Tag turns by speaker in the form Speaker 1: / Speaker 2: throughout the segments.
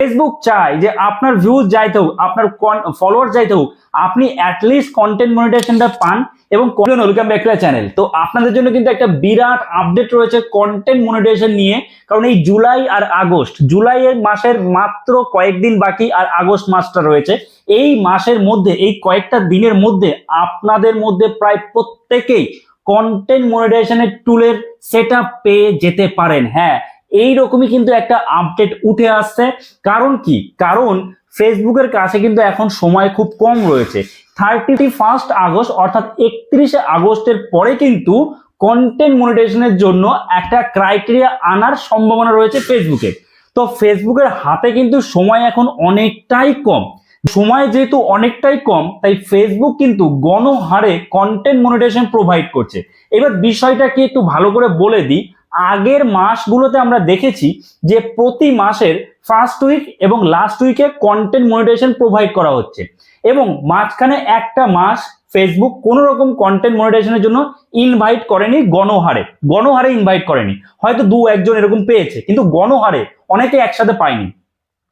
Speaker 1: Facebook চায় যে আপনার ভিউজ যাইতে হোক, আপনার ফলোয়ার যাইতে হোক, আপনি অ্যাটলিস্ট কন্টেন্ট মনিটাইজেশনটা পান এবং ওয়েলকাম ব্যাক টু চ্যানেল তো আপনাদের জন্য কিন্তু একটা বিরাট আপডেট রয়েছে কন্টেন্ট মনিটাইজেশন নিয়ে, কারণ এই জুলাই আর আগস্ট জুলাই মাসের মাত্র কয়েকদিন বাকি আর আগস্ট মাসটা রয়েছে। এই মাসের মধ্যে, এই কয়েকটা দিনের মধ্যে, আপনাদের মধ্যে প্রায় প্রত্যেকেই কন্টেন্ট মনিটাইজেশনের টুলের সেট পেয়ে যেতে পারেন। হ্যাঁ এই রকমই কিন্তু একটা আপডেট উঠে আসছে। কারণ কি? কারণ ফেসবুকের কাছে কিন্তু এখন সময় খুব কম রয়েছে। থার্টি ফার্স্ট আগস্ট অর্থাৎ একত্রিশে আগস্টের পরে কিন্তু কন্টেন্ট মনিটাইজেশনের জন্য একটা ক্রাইটেরিয়া আনার সম্ভাবনা রয়েছে ফেসবুকে তো ফেসবুকের হাতে কিন্তু সময় এখন অনেকটাই কম। সময় যেহেতু অনেকটাই কম, তাই ফেসবুক কিন্তু গণহারে কন্টেন্ট মনিটাইজেশন প্রোভাইড করছে। এবার বিষয়টা কি একটু ভালো করে বলে দিই। আগের মাসগুলোতে আমরা দেখেছি যে প্রতি মাসের ফার্স্ট উইক এবং লাস্ট উইকে কন্টেন্ট মনিটাইজেশন প্রোভাইড করা হচ্ছে। এবং মাঝখানে একটা মাস ফেসবুক কোনো রকম কন্টেন্ট মনিটাইজেশনের জন্য ইনভাইট করেনি, গণহারে। গণহারে ইনভাইট করেনি। হয়তো দু একজন এরকম পেয়েছে, কিন্তু গণহারে অনেকে একসাথে পায়নি।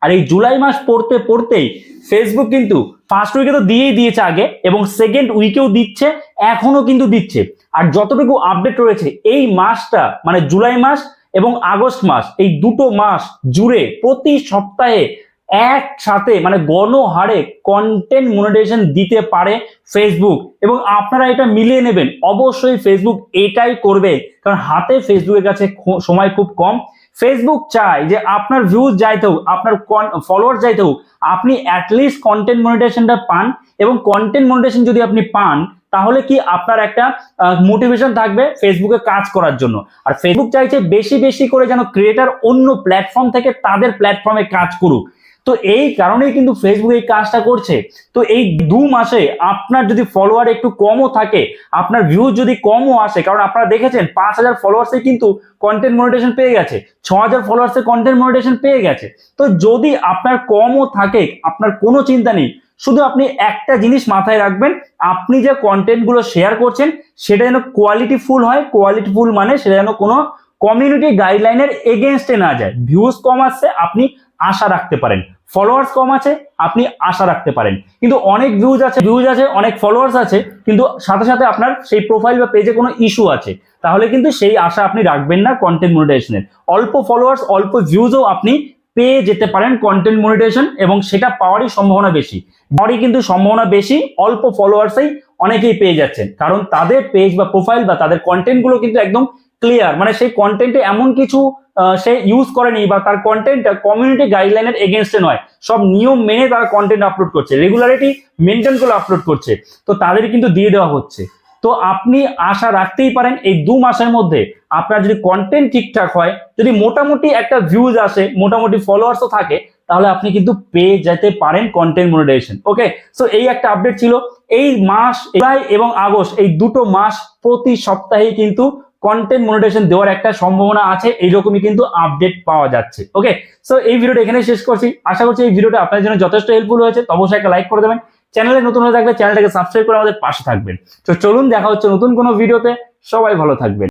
Speaker 1: আর এই জুলাই মাস পড়তে পড়তেই ফেসবুক কিন্তু ফার্স্ট উইকে তো দিয়েই দিয়েছে আগে এবং সেকেন্ড উইকেও দিচ্ছে এখনও কিন্তু দিচ্ছে। আর যতটুকু আপডেট রয়েছে, এই মাসটা মানে জুলাই মাস এবং আগস্ট মাস, এই দুটো মাস জুড়ে প্রতি সপ্তাহে একসাথে মানে গণহারে কন্টেন্ট মনিটাইজেশন দিতে পারে ফেসবুক এবং আপনারা এটা মিলিয়ে নেবেন। অবশ্যই ফেসবুক এটাই করবে, কারণ হাতে ফেসবুকের কাছে সময় খুব কম। ফেসবুক চায় যে আপনার ভিউজ যাইতে হোক, আপনার ফলোয়ার যাইতে হোক, আপনি অ্যাটলিস্ট কন্টেন্ট মনিটেশনটা পান এবং কন্টেন্ট মনিটেশন যদি আপনি পান, তাহলে কি আপনার একটা মোটিভেশন থাকবে ফেসবুকে কাজ করার জন্য। আর ফেসবুক চাইছে বেশি বেশি করে যেন ক্রিয়েটার অন্য প্ল্যাটফর্ম থেকে তাদের প্ল্যাটফর্মে কাজ করুক। তো এই কারণেই কিন্তু ফেসবুক এই কাজটা করছে। তো এই দু মাসে আপনার যদি ফলোয়ার একটু কমও থাকে, আপনার ভিউ যদি কমও আসে, কারণ আপনারা দেখেছেন পাঁচ হাজার ফলোয়ার্সে কিন্তু কন্টেন্ট মনিটেশন পেয়ে গেছে, ছ হাজার ফলোয়ার্সে কন্টেন্ট মনিটেশন পেয়ে গেছে। তো যদি আপনার কমও থাকে, আপনার কোনো চিন্তা নেই, শুধু আপনি একটা জিনিস মাথায় রাখবেন, আপনি যে কন্টেন্টগুলো শেয়ার করছেন, সেটা যেন কোয়ালিটি ফুল হয় কোয়ালিটি ফুল মানে সেটা যেন কোনো কমিউনিটি গাইডলাইনের এগেনস্টে না যায়। ভিউজ কম আসছে, আপনি আশা রাখতে পারেন। ফলোয়ার্স কম আছে, আপনি আশা রাখতে পারেন। কিন্তু অনেক ভিউজ আছে ভিউজ আছে, অনেক ফলোয়ার্স আছে, কিন্তু সাথে সাথে আপনার সেই প্রোফাইল বা পেজে কোনো ইস্যু আছে। তাহলে কিন্তু সেই আশা আপনি রাখবেন না কন্টেন্ট মনিটাইজেশনের অল্প ফলোয়ার্স অল্প ভিউজও আপনি পেয়ে যেতে পারেন কন্টেন্ট মনিটাইজেশন এবং সেটা পাওয়ারই সম্ভাবনা বেশি। পাওয়ারই কিন্তু সম্ভাবনা বেশি, অল্প ফলোয়ার্সেই অনেকেই পেয়ে যাচ্ছেন। কারণ তাদের পেজ বা প্রোফাইল বা তাদের কন্টেন্টগুলো কিন্তু একদম ক্লিয়ার মানে সেই কন্টেন্টে এমন কিছু সে ইউজ করেনি বা তার কন্টেন্ট কমিউনিটি গাইডলাইনের এগেনস্টে নয়। সব নিয়ম মেনে তারা কন্টেন্ট আপলোড করছে। রেগুলারিটি মেনটেন করে আপলোড করছে। তো তাদের কিন্তু দিয়ে দেওয়া হচ্ছে। তো আপনি আশা রাখতেই পারেন এই দু মাসের মধ্যে আপনার যদি কন্টেন্ট ঠিকঠাক হয়, যদি মোটামুটি একটা ভিউজ আসে, মোটামুটি ফলোয়ার্সও থাকে, তাহলে আপনি কিন্তু পেয়ে যেতে পারেন কন্টেন্ট মনিটাইজেশন ওকে সো এই একটা আপডেট ছিল। এই মাস এবং আগস্ট, এই দুটো মাস প্রতি সপ্তাহে কিন্তু কন্টেন্ট মনিটেশন দেওয়ার একটা সম্ভাবনা আছে, এইরকমই কিন্তু আপডেট পাওয়া যাচ্ছে। ওকে সো এই ভিডিওটা এখানে শেষ করছি। আশা করছি এই ভিডিওটা আপনার জন্য যথেষ্ট হেল্পফুল হয়েছে। অবশ্যই একটা লাইক করে দেবেন। চ্যানেলে নতুন হয়ে থাকলে চ্যানেলটাকে সাবস্ক্রাইব করে আমাদের পাশে থাকবেন। তো চলুন, দেখা হচ্ছে নতুন কোনো ভিডিওতে। সবাই ভালো থাকবেন।